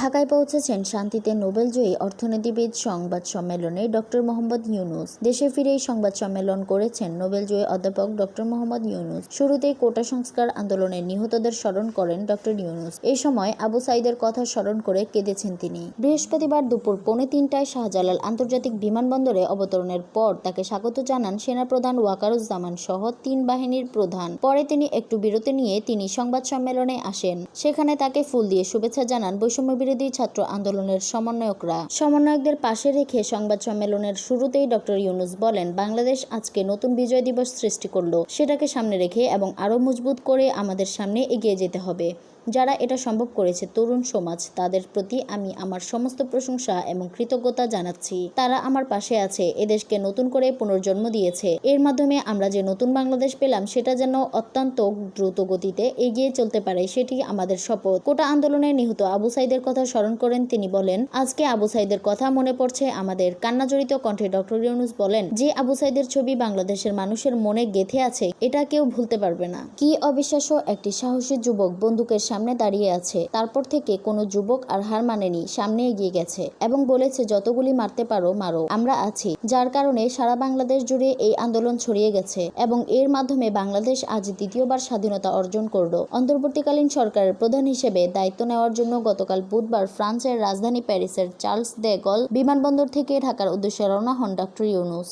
ঢাকায় পৌঁছেছেন শান্তিতে নোবেলজয়ী অর্থনীতিবিদ সংবাদ সম্মেলনে ডক্টর মোহাম্মদ ইউনুস। দেশে ফিরেই সংবাদ সম্মেলন করেছেন নোবেলজয়ী অধ্যাপক ডক্টর মোহাম্মদ ইউনুস। শুরুতেই কোটা সংস্কার আন্দোলনের নিহতদের স্মরণ করেন ডক্টর ইউনুস। এই সময় আবু সাইদের কথা স্মরণ করে কেঁদেছেন তিনি। বৃহস্পতিবার দুপুর পৌনে তিনটায় শাহজালাল আন্তর্জাতিক বিমানবন্দরে অবতরণের পর তাকে স্বাগত জানান সেনাপ্রধান ওয়াকারুজ্জামান সহ তিন বাহিনীর প্রধান। পরে তিনি একটু বিরতি নিয়ে তিনি সংবাদ সম্মেলনে আসেন। সেখানে তাকে ফুল দিয়ে শুভেচ্ছা জানান বৈষম্য বিরোধী ছাত্র আন্দোলনের সমন্বয়করা। সমন্বয়কদের পাশে রেখে সংবাদ সম্মেলনের শুরুতেই ডক্টর ইউনুস বলেন, বাংলাদেশ আজকে নতুন বিজয় দিবস সৃষ্টি করল। সেটাকে সামনে রেখে এবং আরও মজবুত করে আমাদের সামনে এগিয়ে যেতে হবে। যারা এটা সম্ভব করেছে, তরুণ সমাজ, তাদের প্রতি আমি আমার সমস্ত প্রশংসা এবং কৃতজ্ঞতা জানাচ্ছি। তারা আমার পাশে আছে এদেশকে নতুন করে পুনর্জন্ম দিয়েছে। এর মাধ্যমে আমরা যে নতুন বাংলাদেশ পেলাম, সেটা যেন অত্যন্ত দ্রুত গতিতে এগিয়ে চলতে পারে, সেটি আমাদের শপথ। কোটা আন্দোলনে নিহত আবু সাইদের কথা স্মরণ করেন তিনি বলেন, আজকে আবু সাইদের কথা মনে পড়ছে আমাদের কান্নাজড়িত কণ্ঠে ডক্টর ইউনুস বলেন, যে আবু সাইদের ছবি বাংলাদেশের মানুষের মনে গেথে আছে, এটা কেউ ভুলতে পারবে না। কি অবিশ্বাস্য একটি সাহসী যুবক বন্দুকের সামনে দাঁড়িয়ে আছে। তারপর থেকে কোনো যুবক আর হার মানেনি, সামনে এগিয়ে গেছে এবং বলেছে, যতগুলি মারতে পারো, মারো। আমরা আছি। যার কারণে সারা বাংলাদেশ জুড়ে এই আন্দোলন ছড়িয়ে গেছে এবং এর মাধ্যমে বাংলাদেশ আজ দ্বিতীয়বার স্বাধীনতা অর্জন করল। অন্তর্বর্তীকালীন সরকারের প্রধান হিসেবে দায়িত্ব নেওয়ার জন্য গতকাল বুধবার ফ্রান্সের রাজধানী প্যারিসের চার্লস দে গল বিমানবন্দর থেকে ঢাকার উদ্দেশ্যে রওনা হন ডক্টর ইউনুস।